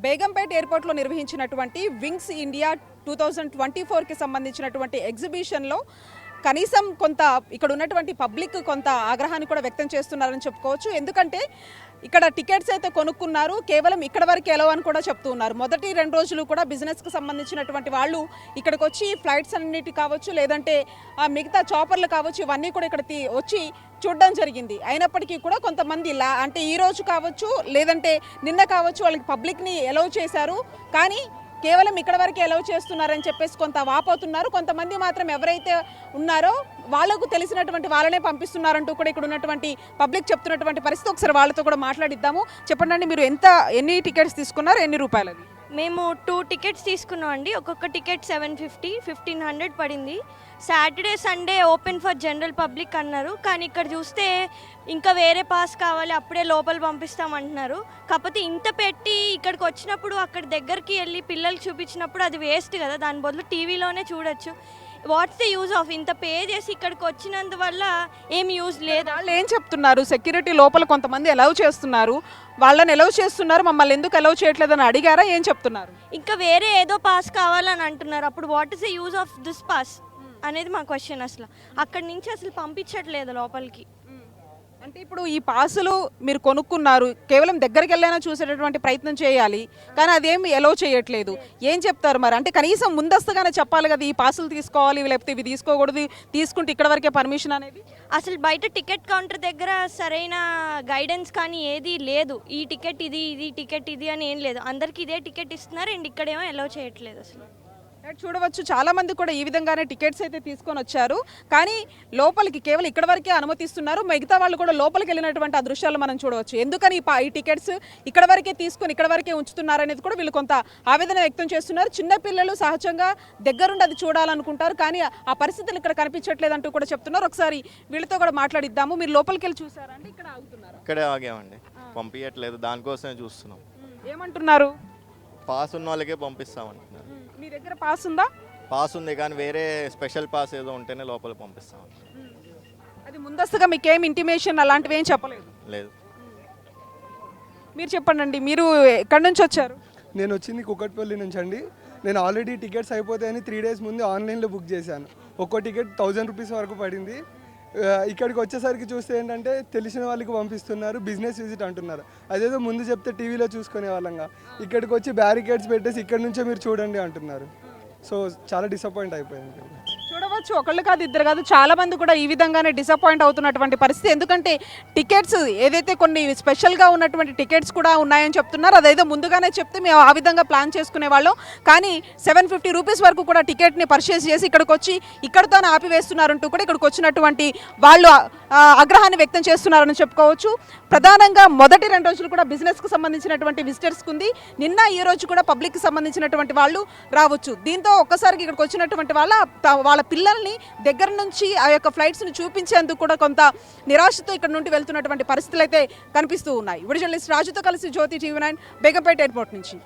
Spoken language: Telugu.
బేగంపేట్ ఎయిర్పోర్ట్లో నిర్వహించినటువంటి wings India two thousand twenty ఫోర్కి సంబంధించినటువంటి ఎగ్జిబిషన్లో కనీసం కొంత ఇక్కడ ఉన్నటువంటి పబ్లిక్ కొంత ఆగ్రహాన్ని కూడా వ్యక్తం చేస్తున్నారని చెప్పుకోవచ్చు. ఎందుకంటే ఇక్కడ టికెట్స్ అయితే కొనుక్కున్నారు. కేవలం ఇక్కడ వరకు ఎలా అని కూడా చెప్తూ ఉన్నారు. మొదటి రెండు రోజులు కూడా బిజినెస్కి సంబంధించినటువంటి వాళ్ళు ఇక్కడికి వచ్చి ఫ్లైట్స్ అన్నిటి కావచ్చు లేదంటే ఆ మిగతా చాపర్లు కావచ్చు ఇవన్నీ కూడా ఇక్కడ వచ్చి చూడడం జరిగింది. అయినప్పటికీ కూడా కొంతమంది లా అంటే ఈ రోజు కావచ్చు లేదంటే నిన్న కావచ్చు వాళ్ళకి పబ్లిక్ని ఎలవ్ చేశారు. కానీ కేవలం ఇక్కడ వరకే ఎలవ్ చేస్తున్నారని చెప్పేసి కొంత వాపోతున్నారు. కొంతమంది మాత్రం ఎవరైతే ఉన్నారో వాళ్ళకు తెలిసినటువంటి వాళ్ళనే పంపిస్తున్నారంటూ కూడా ఇక్కడ ఉన్నటువంటి పబ్లిక్ చెప్తున్నటువంటి పరిస్థితి ఒకసారి వాళ్ళతో కూడా మాట్లాడిద్దాము. చెప్పండి మీరు ఎంత ఎన్ని టికెట్స్ తీసుకున్నారు? ఎన్ని రూపాయలది మేము టూ టికెట్స్ తీసుకున్నాం అండి. ఒక్కొక్క ticket seven fifty fifteen hundred పడింది. Saturday Sunday open for general public అన్నారు. కానీ ఇక్కడ చూస్తే ఇంకా వేరే పాస్ కావాలి అప్పుడే లోపల పంపిస్తాం అంటున్నారు కాకపోతే ఇంత పెట్టి ఇక్కడికి వచ్చినప్పుడు అక్కడ దగ్గరికి వెళ్ళి పిల్లలకి చూపించినప్పుడు అది వేస్ట్ కదా. దాని బదులు టీవీలోనే చూడొచ్చు. వాట్స్ ద యూజ్ ఆఫ్ ఇంత పే చేసి ఇక్కడికి వచ్చినందువల్ల ఏం యూజ్ లేదు. వాళ్ళు ఏం చెప్తున్నారు? సెక్యూరిటీ లోపల కొంతమంది ఎలవ్ చేస్తున్నారు. వాళ్ళని ఎలవ్ చేస్తున్నారు. మమ్మల్ని ఎందుకు ఎలవ్ చేయట్లేదని అడిగారా? ఏం చెప్తున్నారు? ఇంకా వేరే ఏదో పాస్ కావాలని అంటున్నారు. అప్పుడు what is the use of this pass అనేది మా క్వశ్చన్ అసలు. అక్కడి నుంచి అసలు పంపించట్లేదు లోపలికి. అంటే ఇప్పుడు ఈ పాసులు మీరు కొనుక్కున్నారు కేవలం దగ్గరికి వెళ్ళైనా చూసేటటువంటి ప్రయత్నం చేయాలి కానీ అదేమి ఎలో చేయట్లేదు. ఏం చెప్తారు మరి? అంటే కనీసం ముందస్తుగానే చెప్పాలి కదా ఈ పాసులు తీసుకోవాలి లేకపోతే ఇవి తీసుకోకూడదు తీసుకుంటే ఇక్కడ వరకే పర్మిషన్ అనేది? అసలు బయట టికెట్ కౌంటర్ దగ్గర సరైన గైడెన్స్ కానీ ఏది లేదు. ఈ టికెట్ ఇది ఇది టికెట్ ఇది అని ఏం లేదు. అందరికి ఇదే టికెట్ ఇస్తున్నారు అండ్ ఇక్కడేమో ఎలో చేయట్లేదు అసలు. చూడవచ్చు. చాలా మంది కూడా ఈ విధంగానే టికెట్స్ అయితే తీసుకొని వచ్చారు. కానీ లోపలికి కేవలం ఇక్కడ వరకే అనుమతిస్తున్నారు. మిగతా వాళ్ళు కూడా లోపలికి వెళ్ళినటువంటి ఆ దృశ్యాలు మనం చూడవచ్చు. ఎందుకని ఈ టికెట్స్ ఇక్కడ వరకే తీసుకొని ఇక్కడ వరకే ఉంచుతున్నారు అనేది కూడా వీళ్ళు కొంత ఆవేదన వ్యక్తం చేస్తున్నారు. చిన్న పిల్లలు సహజంగా దగ్గరుండి అది చూడాలనుకుంటారు. కానీ ఆ పరిస్థితులు ఇక్కడ కనిపించట్లేదు అంటూ కూడా చెప్తున్నారు. ఒకసారి వీళ్ళతో కూడా మాట్లాడిద్దాము. మీరు లోపలికి వెళ్ళి చూసారా అండి? ఇక్కడ ఆగుతున్నారు? ఇక్కడే ఆగామండి. పంపించట్లేదు దానికోసమే చూస్తున్నాం. ఏమంటున్నారు? పాస్ ఉన్న వాళ్ళకే పంపిస్తామంటున్నారు. మీ దగ్గర పాస్ ఉందా? పాస్ ఉంది కానీ వేరే స్పెషల్ పాస్ ఏదో ఉంటేనే లోపల పంపిస్తాం. అది ముందస్తుగా మీకేం ఇంటిమేషన్ అలాంటివి ఏం చెప్పలేదు? లేదు. మీరు చెప్పండి మీరు ఎక్కడి నుంచి వచ్చారు? నేను వచ్చింది కుకట్పల్లి నుంచి అండి. నేను ఆల్రెడీ టికెట్స్ అయిపోతాయని త్రీ డేస్ ముందు ఆన్లైన్లో బుక్ చేశాను. ఒక్కో టికెట్ థౌజండ్ రూపీస్ వరకు పడింది. ఇక్కడికి వచ్చేసరికి చూస్తే ఏంటంటే తెలిసిన వాళ్ళకి పంపిస్తున్నారు బిజినెస్ విజిట్ అంటున్నారు. అదేదో ముందు చెప్తే టీవీలో చూసుకునే వాళ్ళంగా. ఇక్కడికి వచ్చి బ్యారికేడ్స్ పెట్టేసి ఇక్కడ నుంచే మీరు చూడండి అంటున్నారు. సో చాలా డిసప్పాయింట్ అయిపోయింది. కావచ్చు ఒకళ్ళు కాదు ఇద్దరు కాదు చాలా మంది కూడా ఈ విధంగానే డిసప్పాయింట్ అవుతున్నటువంటి పరిస్థితి. ఎందుకంటే టికెట్స్ ఏదైతే కొన్ని స్పెషల్గా ఉన్నటువంటి టికెట్స్ కూడా ఉన్నాయని చెప్తున్నారు అదేదో ముందుగానే చెప్తే మేము ఆ విధంగా ప్లాన్ చేసుకునే వాళ్ళం. కానీ సెవెన్ ఫిఫ్టీ రూపీస్ వరకు కూడా టికెట్ని పర్చేస్ చేసి ఇక్కడికి వచ్చి ఇక్కడితోనే ఆపివేస్తున్నారంటూ కూడా ఇక్కడికి వచ్చినటువంటి వాళ్ళు ఆగ్రహాన్ని వ్యక్తం చేస్తున్నారని చెప్పుకోవచ్చు. ప్రధానంగా మొదటి రెండు రోజులు కూడా బిజినెస్కు సంబంధించినటువంటి విజిటర్స్కి ఉంది నిన్న ఈ రోజు కూడా పబ్లిక్కి సంబంధించినటువంటి వాళ్ళు రావచ్చు. దీంతో ఒక్కసారికి ఇక్కడికి వచ్చినటువంటి వాళ్ళ వాళ్ళ పిల్లలు పిల్లల్ని దగ్గర నుంచి ఆ యొక్క ఫ్లైట్స్ని చూపించేందుకు కూడా కొంత నిరాశతో ఇక్కడ నుండి వెళ్తున్నటువంటి పరిస్థితులు అయితే కనిపిస్తూ ఉన్నాయి. ఇప్పుడు రాజుతో కలిసి Jyothi TV nine Begumpet airport నుంచి.